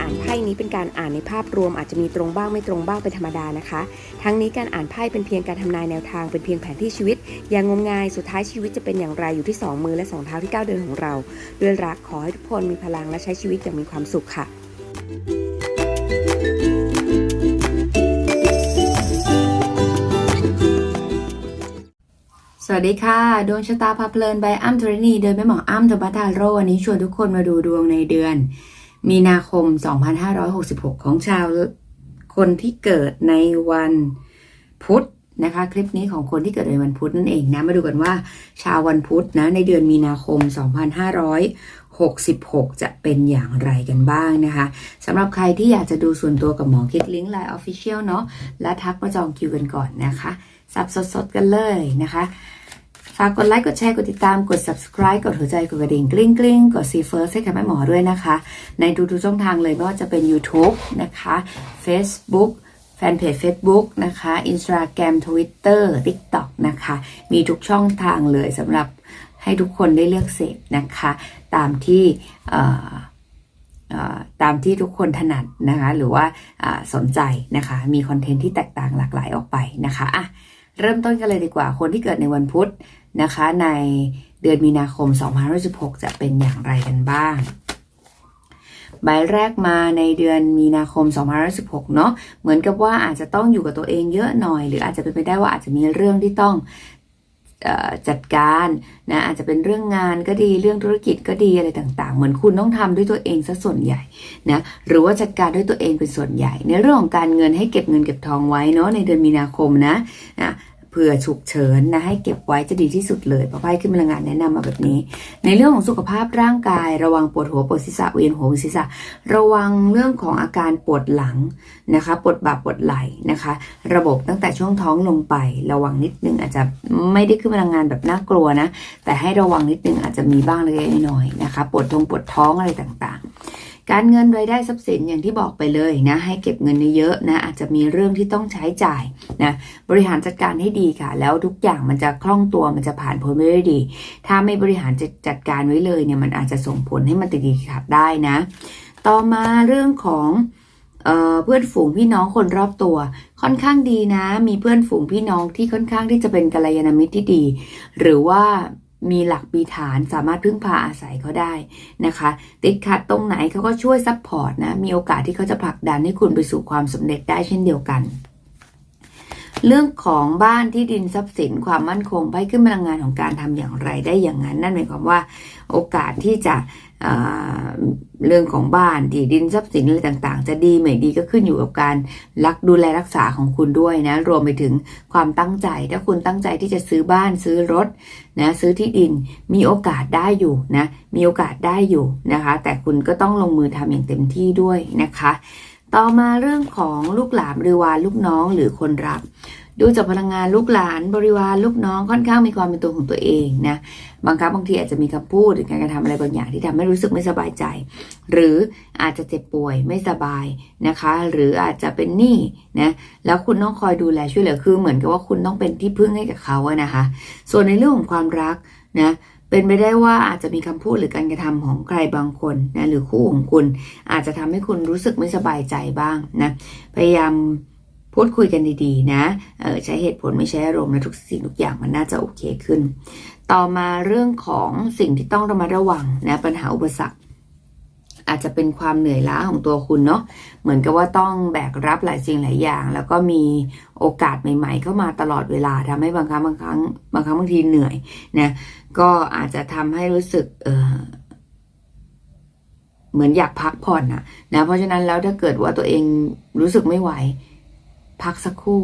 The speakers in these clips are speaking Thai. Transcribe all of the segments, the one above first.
อ่านไพ่นี้เป็นการอ่านในภาพรวม อาจจะมีตรงบ้างไม่ตรงบ้างเป็นธรรมดานะคะ ทั้งนี้การอ่านไพ่เป็นเพียงการทำนายแนวทางเป็นเพียงแผนที่ชีวิต อย่างงมงายสุดท้ายชีวิตจะเป็นอย่างไรอยู่ที่สองมือและสองเท้าที่ก้าวเดินของเรา ด้วยรักขอให้ทุกคนมีพลังและใช้ชีวิตอย่างมีความสุขค่ะสวัสดีค่ะดวงชะตาพาเพลินใบอ้ำธรณีโดยแม่หมออ้ำธรรมทาโรวันนี้ชวนทุกคนมาดูดวงในเดือน มีนาคม 2566 ของชาวคนที่เกิดในวันพุธนะคะ คลิปนี้ของคนที่เกิดในวันพุธนั่นเองนะ มาดูกันว่า ชาววันพุธนะในเดือนมีนาคม 2566 จะเป็นอย่างไรกันบ้างนะคะสำหรับใครที่อยากจะดูส่วนตัวกับหมอคิดลิงก์ไลน์ออฟฟิเชียลเนาะและทักมาจองคิวกันก่อนนะคะ สับสดๆกันเลยนะคะ ฝากกดไลค์กดแชร์กดติดตามกด subscribe กดหัวใจกดกระดิ่งกลิ้งกลิ้งกด see first ให้กับแม่หมอด้วยนะคะ ในทุกๆช่องทางเลยไม่ว่าจะเป็น YouTube นะคะ Facebook แฟนเพจ Facebook นะคะ Instagram Twitter TikTok นะคะ มีทุกช่องทางเลยสำหรับให้ทุกคนได้เลือกเสพนะคะ ตามที่ตามที่ทุกคนถนัดนะคะ หรือว่าสนใจนะคะ มีคอนเทนต์ที่แตกต่างหลากหลายออกไปนะคะอะ เริ่มต้นกันเลยดีกว่า คนที่เกิดในวันพุธนะคะ ในเดือนมีนาคม 2516 จะเป็นอย่างไรกันบ้าง ใบแรกมาในเดือนมีนาคม 2516 เนาะเหมือนกับว่าอาจจะต้องอยู่กับตัวเองเยอะหน่อย หรืออาจจะเป็นไปได้ว่าอาจจะมีเรื่องที่ต้อง จัดการนะอาจจะเป็นเรื่องงานก็ดีเรื่องธุรกิจก็ดีอะไรต่าง ๆ เหมือนคุณต้องทำด้วยตัวเองซะส่วนใหญ่นะหรือว่าจัดการด้วยตัวเองเป็นส่วนใหญ่ ในเรื่องของการเงินให้เก็บเงินเก็บทองไว้เนาะในเดือนมีนาคมนะนะ ผื่อฉุกเฉินนะให้เก็บไว้จะดีที่สุดเลยเพราะไพ่ขึ้นพลังงานแนะนำมาแบบนี้ ในเรื่องของสุขภาพร่างกาย ระวังปวดหัวปวดศีรษะเวียนหัวเวียนศีรษะ ระวังเรื่องของอาการปวดหลังนะคะปวดบ่าปวดไหล่นะคะ ระบบตั้งแต่ช่วงท้องลงไป ระวังนิดนึงอาจจะไม่ได้ขึ้นพลังงานแบบน่ากลัวนะแต่ให้ระวังนิดนึงอาจจะมีบ้างเล็กน้อยนะคะปวดทงปวดท้องอะไรต่างๆ การเงินรายได้ทรัพย์สินอย่างที่บอกไปเลยนะให้เก็บเงินเยอะนะอาจจะมีเรื่องที่ต้องใช้จ่ายนะบริหารจัดการให้ดีค่ะ แล้วทุกอย่างมันจะคล่องตัวมันจะผ่านพ้นไปได้ดี ถ้าไม่บริหารจัดจัดการไว้เลยเนี่ยมันอาจจะส่งผลให้มันติดขัดได้นะ ต่อมาเรื่องของเออเพื่อนฝูงพี่น้องคนรอบตัว ค่อนข้างดีนะ มีเพื่อนฝูงพี่น้องที่ค่อนข้างที่จะเป็นกัลยาณมิตรที่ดี หรือว่า มีหลักปีฐานสามารถพึ่งพาอาศัยเขาได้นะคะ ติดขัดตรงไหนเขาก็ช่วยซัพพอร์ตนะ มีโอกาสที่เขาจะผลักดันให้คุณไปสู่ความสำเร็จได้เช่นเดียวกัน เรื่องของบ้านที่ดินทรัพย์สินความมั่นคงไปขึ้นพลังงานของการทำอย่างไรได้อย่างนั้น นั่นหมายความว่า โอกาสที่จะ เรื่องของบ้านที่ดินทรัพย์สินอะไรต่างๆ จะดีไม่ดีก็ขึ้นอยู่กับการรักดูแลรักษาของคุณด้วยนะ รวมไปถึงความตั้งใจ ถ้าคุณตั้งใจที่จะซื้อบ้านซื้อรถนะซื้อที่ดินมีโอกาสได้อยู่นะ มีโอกาสได้อยู่นะคะ แต่คุณก็ต้องลงมือทำอย่างเต็มที่ด้วยนะคะ ต่อมาเรื่องของลูกหลานบริวาลูกน้องหรือคนรัก ดูจากพลังงานลูกหลานบริวารลูกน้องค่อนข้างมีความเป็นตัวของตัวเองนะบางครั้งบางทีอาจจะมีคำพูดหรือการกระทำอะไรบางอย่างที่ทำให้รู้สึกไม่สบายใจ หรืออาจจะเจ็บป่วยไม่สบายนะคะ หรืออาจจะเป็นหนี้นะแล้วคุณต้องคอยดูแลช่วยเหลือคือเหมือนกับว่าคุณต้องเป็นที่พึ่งให้กับเขาอะนะคะ ส่วนในเรื่องของความรักนะเป็นไปได้ว่าอาจจะมีคำพูดหรือการกระทำของใครบางคนนะหรือคู่ของคุณ อาจจะทำให้คุณรู้สึกไม่สบายใจบ้างนะพยายาม พูดคุยกันดีๆนะใช้เหตุผลไม่ใช้อารมณ์และทุกสิ่งทุกอย่างมันน่าจะโอเคขึ้น ต่อมาเรื่องของสิ่งที่ต้องระมัดระวังนะปัญหาอุปสรรคอาจจะเป็นความเหนื่อยล้าของตัวคุณเนาะ เหมือนกับว่าต้องแบกรับหลายสิ่งหลายอย่าง แล้วก็มีโอกาสใหม่ ๆ เข้ามาตลอดเวลาทำให้บางครั้งบางครั้งบางครั้งบางทีเหนื่อยนะ ก็อาจจะทำให้รู้สึกเออเหมือนอยากพักผ่อนอะนะ เพราะฉะนั้นแล้วถ้าเกิดว่าตัวเองรู้สึกไม่ไหว พักสักครู่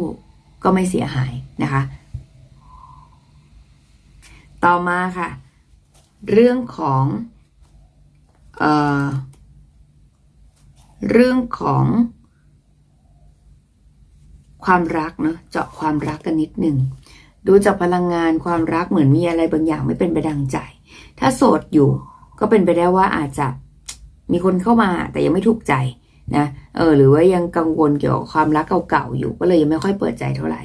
ก็ไม่เสียหายนะคะ ต่อมาค่ะ เรื่องของเอ่อเรื่องของความรักเนอะเจาะความรักกันนิดหนึ่งดูจากพลังงานความรักเหมือนมีอะไรบางอย่างไม่เป็นไปดังใจ ถ้าโสดอยู่ก็เป็นไปได้ว่าอาจจะมีคนเข้ามาแต่ยังไม่ถูกใจ นะเออหรือว่ายังกังวลเกี่ยวกับความรักเก่าๆอยู่ก็เลยยังไม่ค่อยเปิดใจเท่าไหร่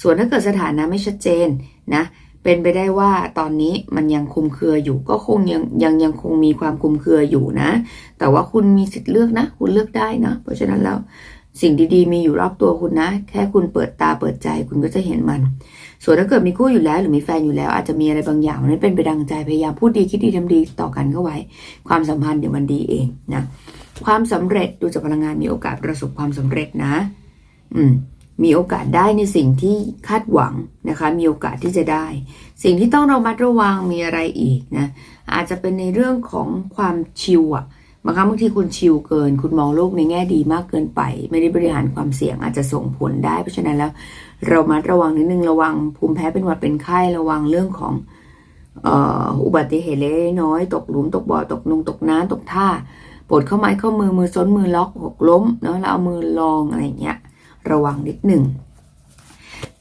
ส่วนถ้าเกิดสถานะไม่ชัดเจนนะเป็นไปได้ว่าตอนนี้มันยังคุมเครืออยู่ก็คงยังยังยังคงมีความคุมเครืออยู่นะ แต่ว่าคุณมีสิทธิ์เลือกนะ คุณเลือกได้นะเพราะฉะนั้นแล้วสิ่งดีๆ มีอยู่รอบตัวคุณนะ แค่คุณเปิดตาเปิดใจคุณก็จะเห็นมัน ส่วนถ้าเกิดมีคู่อยู่แล้วหรือมีแฟนอยู่แล้ว อาจจะมีอะไรบางอย่างมันไม่เป็นไปดังใจพยายามพูดดีคิดดีทำดีต่อกันเข้าไว้ ความสัมพันธ์เดี๋ยวมันดีเองนะความสำเร็จดูจากพลังงานมีโอกาสประสบความสำเร็จนะ อืมมีโอกาสได้ในสิ่งที่คาดหวังนะคะ มีโอกาสที่จะได้ สิ่งที่ต้องระมัดระวังมีอะไรอีกนะ อาจจะเป็นในเรื่องของความชิลอะ บางครั้งบางทีคุณชิลเกิน คุณมองโลกในแง่ดีมากเกินไป ไม่ได้บริหารความเสี่ยงอาจจะส่งผลได้ เพราะฉะนั้นแล้วเรามัดระวังนิดนึงระวังภูมิแพ้เป็นหวัดเป็นไข้ระวังเรื่องของอุบัติเหตุเล็กน้อย ตกหลุมตกบ่อตกนงตกน้ำตกท่าปวดเข้าไม้เข้ามือมือซ้นมือล็อกหกล้มเนาะแล้วเอามือลองอะไรเงี้ยระวังนิดหนึ่ง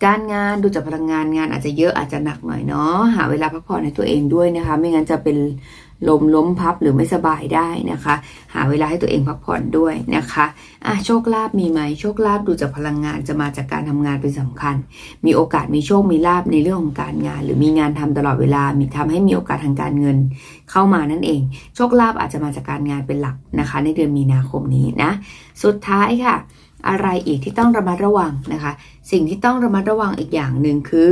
การงานดูจากพลังงานงานอาจจะเยอะอาจจะหนักหน่อยเนาะหาเวลาพักผ่อนให้ตัวเองด้วยนะคะ ไม่งั้นจะเป็นลมล้มพับหรือไม่สบายได้นะคะ หาเวลาให้ตัวเองพักผ่อนด้วยนะคะอะโชคลาภมีไหมโชคลาภดูจากพลังงานจะมาจากการทำงานเป็นสำคัญ มีโอกาสมีโชคมีลาภในเรื่องของการงาน หรือมีงานทำตลอดเวลา มีทำให้มีโอกาสทางการเงิน เข้ามานั่นเอง โชคลาภอาจจะมาจากการงานเป็นหลักนะคะ ในเดือนมีนาคมนี้นะ สุดท้ายค่ะ อะไรอีกที่ต้องระมัดระวังนะคะ สิ่งที่ต้องระมัดระวังอีกอย่างหนึ่งคือ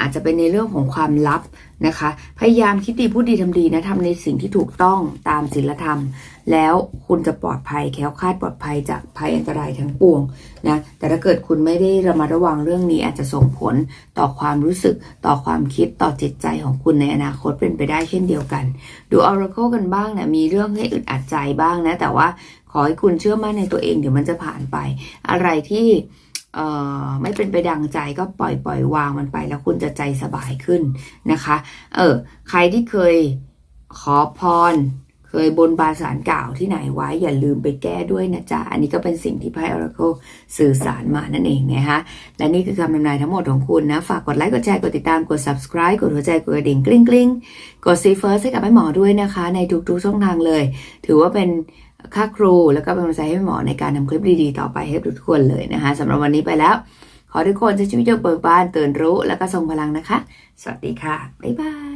อาจจะเป็นในเรื่องของความลับนะคะ พยายามคิดดีพูดดีทำดีนะทำในสิ่งที่ถูกต้องตามศีลธรรม แล้วคุณจะปลอดภัยแคล้วคลาดปลอดภัยจากภัยอันตรายทั้งปวงนะแต่ถ้าเกิดคุณไม่ได้ระมัดระวังเรื่องนี้อาจจะส่งผลต่อความรู้สึกต่อความคิดต่อจิตใจของคุณในอนาคตเป็นไปได้เช่นเดียวกัน ดู Oracle กันบ้างนะมีเรื่องให้อึดอัดใจบ้างนะแต่ว่า อให้คุณเชื่อมั่นในตัวเองเดี๋ยวมันจะผ่านไป อะไรที่ไม่เป็นไปดังใจก็ปล่อยปล่อยวางมันไปแล้วคุณจะใจสบายขึ้นนะคะ เออใครที่เคยขอพร เคยบนบานสารกล่าวที่ไหนไว้อย่าลืมไปแก้ด้วยนะจ๊ะ อันนี้ก็เป็นสิ่งที่ไพ่ Oracle สื่อสารมานั่นเองนะคะและนี่คือคำทำนายทั้งหมดของคุณนะ ฝากกดไลค์ กดแชร์ กดติดตาม กด subscribe กดหัวใจ กดกระดิ่งกลิ้งกลิ้งกด see first ให้กับแม่หมอด้วยนะคะ ในทุกๆช่องทางเลย ถือว่าเป็น ค่าครู แล้วก็เป็นกำลังใจให้หมอในการทำคลิปดีๆ ต่อไปให้ทุกคนเลยนะคะสำหรับวันนี้ไปแล้ว ขอทุกคนใช้ชีวิตอย่าเบิกบานตื่นรู้ แล้วก็ทรงพลังนะคะ สวัสดีค่ะ บ๊ายบาย